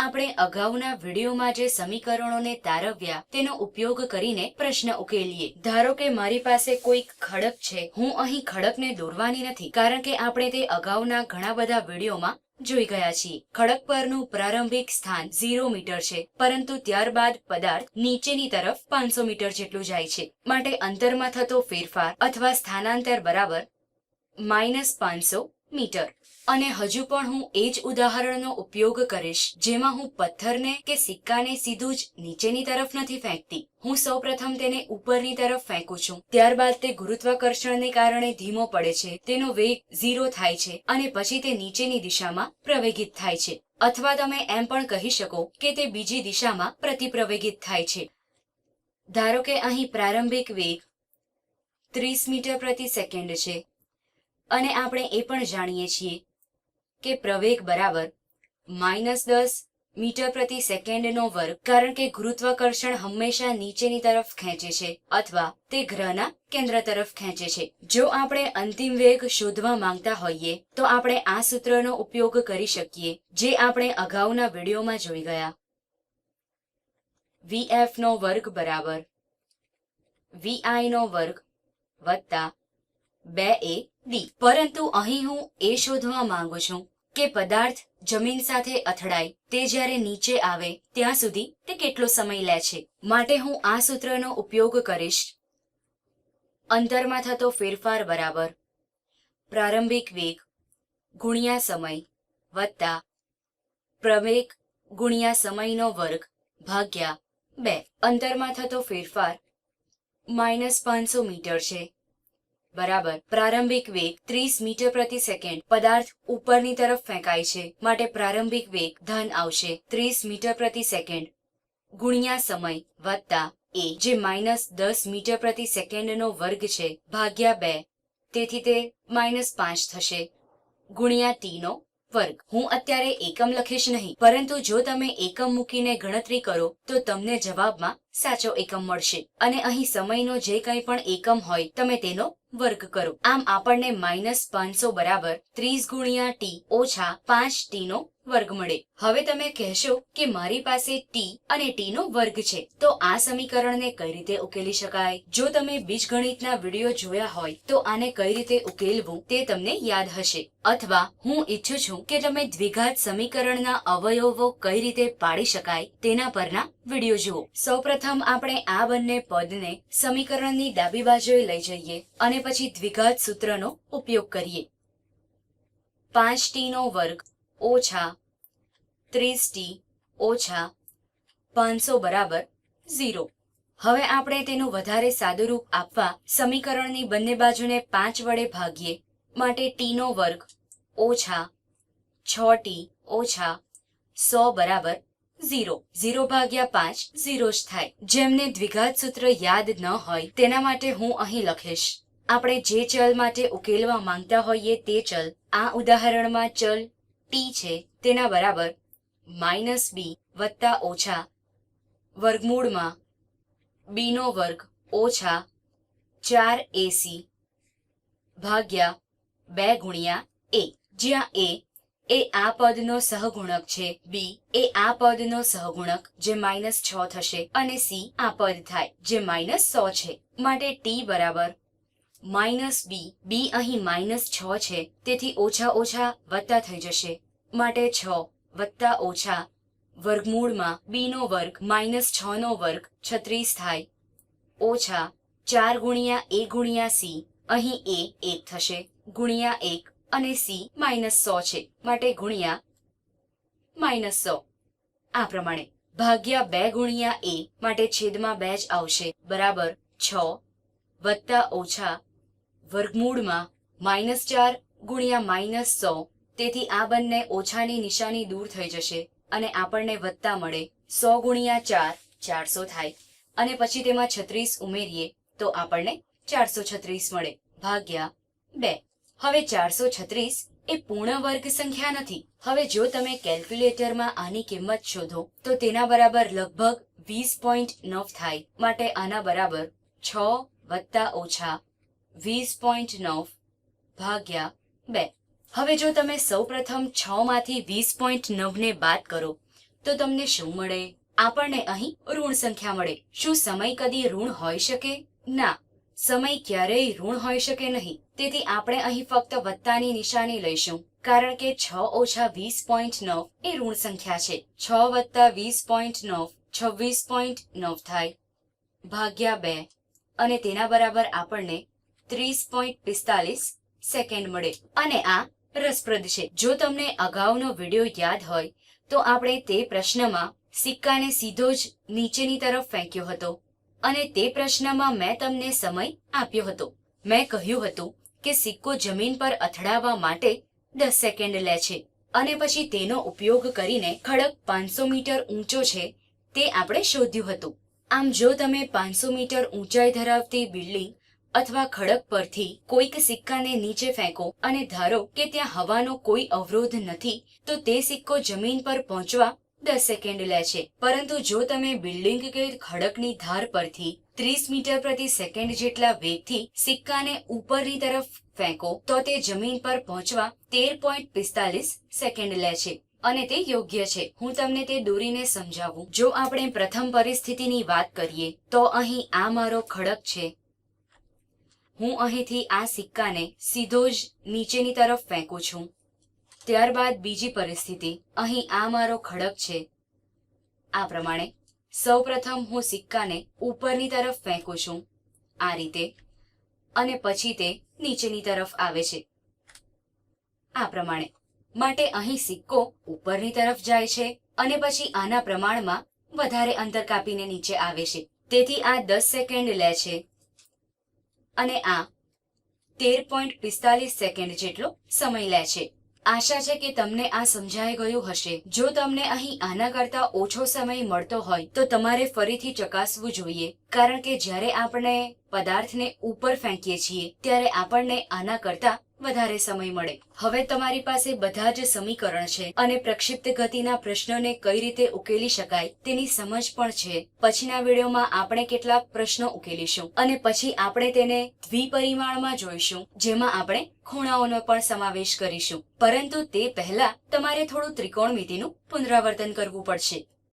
આપણે અગાઉના વિડીયોમાં જે સમીકરણોને તારવ્યા, તેનો ઉપયોગ કરીને પ્રશ્ન ઉકેલીએ. ધારો કે મારી પાસે કોઈક ખડક છે, હું અહીં ખડકને દોરવાની નથી, કારણ કે આપણે તે અગાઉના ઘણા બધા વિડીયોમાં જોઈ ગયા છીએ. ખડક પરનું પ્રારંભિક સ્થાન ઝીરો મીટર છે, પરંતુ ત્યારબાદ પદાર્થ નીચેની તરફ પાંચસો મીટર જેટલું જાય છે. માટે અંતરમાં થતો ફેરફાર અથવા સ્થાનાંતર બરાબર માઇનસ પાંચસો મીટર. અને હજુ પણ હું એ જ ઉદાહરણનો ઉપયોગ કરીશ, જેમાં હું પથ્થરને કે સિક્કાને સીધું જ નીચેની તરફ નથી ફેંકતી. હું સૌપ્રથમ તેને ઉપરની તરફ ફેંકું છું. ત્યારબાદ તે ગુરુત્વાકર્ષણને કારણે ધીમો પડે છે. તેનો વેગ ઝીરો થાય છે અને પછી તે નીચેની દિશામાં પ્રવેગિત થાય છે. અથવા તમે એમ પણ કહી શકો કે તે બીજી દિશામાં પ્રતિપ્રવેગિત થાય છે. ધારો કે અહીં પ્રારંભિક વેગ ત્રીસ મીટર પ્રતિ સેકન્ડ છે. અને આપણે એ પણ જાણીએ છીએ કે પ્રવેગ બરાબર માઇનસ દસ મીટર પ્રતિ સેકન્ડનો વર્ગ, કારણ કે ગુરુત્વાકર્ષણ હંમેશા નીચેની તરફ ખેંચે છે અથવા તે ગ્રહના કેન્દ્ર તરફ ખેંચે છે. જો આપણે અંતિમ વેગ શોધવા માંગતા હોઈએ, તો આપણે આ સૂત્રનો ઉપયોગ કરી શકીએ, જે આપણે અગાઉના વિડીયોમાં જોઈ ગયા. વીએફ નો વર્ગ બરાબર વીઆઈ નો વર્ગ વત્તા બે એ ડી પરંતુ અહીં હું એ શોધવા માંગુ છું કે પદાર્થ જમીન સાથે અથડાય, તે જ્યારે નીચે આવે, ત્યાં સુધી તે કેટલો સમય લે છે? માટે હું આ સૂત્રનો ઉપયોગ કરીશ. અંતરમાં થતો ફેરફાર બરાબર. પ્રારંભિક વેગ ગુણ્યા સમય વત્તા પ્રવેગ ગુણ્યા સમયનો વર્ગ ભાગ્યા બે. અંતરમાં થતો ફેરફાર માઇનસ પાંચસો મીટર છે. બરાબર. પ્રારંભિક વેગ ત્રીસ મીટર પ્રતિ સેકન્ડ પદાર્થ ઉપરની તરફ ફેંકાય છે. માટે પ્રારંભિક વેગ ધન આવશે ત્રીસ મીટર પ્રતિ સેકન્ડ. ગુણ્યા સમય વત્તા એ, જે માઇનસ દસ મીટર પ્રતિ સેકન્ડનો વર્ગ છે, ભાગ્યા બે. તેથી તે માઇનસ પાંચ થશે. ગુણ્યા ટી નો વર્ગ. હું અત્યારે એકમ લખીશ નહીં, પરંતુ જો તમે એકમ મૂકીને ગણતરી કરો, તો તમને જવાબમાં સાચો એકમ મળશે. અને અહીં સમયનો જે કંઈ પણ એકમ હોય, તમે તેનો વર્ગ કરો. આમ આપણને માઇનસ પાંચસો બરાબર ત્રીસ ગુણ્યા ટી ઓછા પાંચ ટી નો વર્ગ મળે. હવે તમે કહેશો કે મારી પાસે ટી અને ટી નો વર્ગ છે, તો આ સમીકરણને કઈ રીતે ઉકેલી શકાય? જો તમે બીજગણિતના વીડિયો જોયા હોય, તો આને કઈ રીતે ઉકેલવું તે તમને યાદ હશે. અથવા હું ઈચ્છું છું કે તમે દ્વિઘાત સમીકરણના અવયવો કઈ રીતે પાડી શકાય તેના પરના વીડિયો જુઓ. સૌપ્રથમ આપણે આ બંને પદને સમીકરણની ડાબી બાજુએ લઈ જઈએ અને પછી દ્વિઘાત સૂત્રનો ઉપયોગ કરીએ. પાંચ ટી નો વર્ગ ઓછા ત્રીસ ટી ઓછા પાંચસો બરાબર ઝીરો. હવે આપણે તેનું વધારે સાદુરૂપ આપવા સમીકરણની બંને બાજુને પાંચ વડે ભાગીએ માટે ટીનો વર્ગ ઓછા છ ટી ઓછા સો બરાબર ઝીરો. ઝીરો ભાગ્યા પાંચ ઝીરો જ થાય. જેમને દ્વિઘાત સૂત્ર યાદ ન હોય તેના માટે હું અહીં લખીશ. આપણે જે ચલ માટે ઉકેલવા માંગતા હોઈએ તે ચલ. આ ઉદાહરણમાં ચલ ટી છે, તેના બરાબર માઇનસ બી વત્તા ઓછા વર્ગમૂળમાં બીનો વર્ગ ઓછા ચાર એસી ભાગ્યા બે ગુણ્યા એ. જ્યાં એ એ આ પદનો સહગુણક છે, બી, એ આ પદનો સહગુણક, જે માઇનસ છ થશે, અને સી આ પદ થાય, જે માઇનસ સો છે. માટે ટી બરાબર માઇનસ બી બી અહીં માઇનસ છ છે, તેથી ઓછા ઓછા વત્તા થઈ જશે. માટે છ વત્તા ઓછા વર્ગમૂળમાં બી નો વર્ગ માઇનસ છ નો વર્ગ છત્રીસ થાય. ઓછા ચાર ગુણ્યા એ ગુણ્યા સી. અહીં એ એક થશે. ગુણ્યા એક અને સી માઇનસ સો છે. માટે ગુણ્યા માઇનસ સો. આ પ્રમાણે ભાગ્યા બે ગુણ્યા એ માટે છેદમાં બે જ આવશે. બરાબર છ વત્તા ઓછા વર્ગમૂળમાં માઇનસ ચાર ગુણ્યા માઇનસ સો તેથી આ બંને ઓછાની નિશાની દૂર થઈ જશે અને આપણને વત્તા મળે સો ગુણ્યા ચાર, ચારસો થાય. અને પછી તેમાં છત્રીસ ઉમેરીએ તો આપણને ચારસો છત્રીસ મળે, ભાગ્યા બે. હવે ચારસો છત્રીસ એ પૂર્ણ વર્ગ સંખ્યા નથી. હવે જો તમે કેલ્ક્યુલેટરમાં આની કિંમત શોધો, તો તેના બરાબર લગભગ વીસ પોઈન્ટ નવ થાય. માટે આના બરાબર છ વત્તા ઓછા વીસ પોઈન્ટ નવ, ભાગ્યા બે. હવે જો તમે સૌપ્રથમ છ માંથી વીસ પોઈન્ટ નવને બાદ કરો, તો તમને શું મળે? આપણને અહીં ઋણ સંખ્યા મળે. શું સમય કદી ઋણ હોઈ શકે? ના. સમય ક્યારેય ઋણ હોઈ શકે નહીં. તેથી આપણે અહીં ફક્ત વત્તાની નિશાની લઈશું. કારણ કે છ ઓછા વીસ પોઈન્ટ નવ એ ઋણ સંખ્યા છે. છ વત્તા વીસ પોઈન્ટ નવ, છવ્વીસ પોઈન્ટ નવ થાય. ભાગ્યા બે. અને તેના બરાબર આપણને ત્રીસ પોઈન્ટ પિસ્તાલીસ સેકન્ડ મળે. અને આ રસપ્રદ છે. જો તમને અગાઉનો વીડિયો યાદ હોય, તો આપણે તે પ્રશ્નમાં સિક્કાને સીધો જ નીચેની તરફ ફેંક્યો હતો અને તે પ્રશ્નમાં મેં તમને સમય આપ્યો હતો. મેં કહ્યું હતું કે સિક્કો જમીન પર અથડાવવા માટે દસ સેકન્ડ લે છે અને પછી તેનો ઉપયોગ કરીને ખડક પાંચસો મીટર ઊંચો છે તે આપણે શોધ્યું હતું. આમ જો તમે પાંચસો મીટર ઊંચાઈ ધરાવતી બિલ્ડિંગ અથવા ખડક પરથી કોઈક સિક્કાને નીચે ફેંકો અને ધારો કે ત્યાં હવાનો કોઈ અવરોધ નથી, તો તે સિક્કો જમીન પર પહોંચવા દસ સેકન્ડ લે છે. પરંતુ જો તમે બિલ્ડિંગ કે ખડકની ધાર પરથી ત્રીસ મીટર પ્રતિ સેકન્ડ જેટલા વેગથી સિક્કાને ઉપરની તરફ ફેંકો, તો તે જમીન પર પહોંચવા તેર પોઈન્ટ પિસ્તાલીસ સેકન્ડ લે છે. અને તે યોગ્ય છે. હું તમને તે દોરીને સમજાવું. જો આપણે પ્રથમ પરિસ્થિતિની વાત કરીએ, તો અહીં આ મારો ખડક છે. હું અહીંથી આ સિક્કાને સીધો જ નીચેની તરફ ફેંકું છું. ત્યારબાદ બીજી પરિસ્થિતિ. અહીં આ મારો ખડક છે. આ પ્રમાણે સૌપ્રથમ હું સિક્કાને ઉપરની તરફ ફેંકું છું. આ રીતે અને પછી તે નીચેની તરફ આવે છે. આ પ્રમાણે માટે અહીં સિક્કો ઉપરની તરફ જાય છે અને પછી આના પ્રમાણમાં વધારે અંતર કાપીને નીચે આવે છે. તેથી આ દસ સેકન્ડ લે છે. અને આ તેર પોઈન્ટ પિસ્તાલીસ સેકન્ડ જેટલો સમય લે છે. આશા છે કે તમને આ સમજાઈ ગયું હશે. જો તમને અહીં આના કરતા ઓછો સમય મળતો હોય, તો તમારે ફરીથી ચકાસવું જોઈએ. કારણ કે જ્યારે આપણે પદાર્થને ઉપર ફેંકીએ છીએ, ત્યારે આપણને આના કરતા વધારે સમય મળે. હવે તમારી પાસે બધા જ સમીકરણ છે અને પ્રક્ષિપ્ત ગતિના પ્રશ્નોને કઈ રીતે ઉકેલી શકાય તેની સમજ પણ છે. પછીના વિડીયોમાં આપણે કેટલાક પ્રશ્નો ઉકેલીશું અને પછી આપણે તેને દ્વિપરિમાણમાં જોઈશું, જેમાં આપણે ખૂણાઓનો પણ સમાવેશ કરીશું. પરંતુ તે પહેલા તમારે થોડું ત્રિકોણમિતિનું પુનરાવર્તન કરવું પડશે.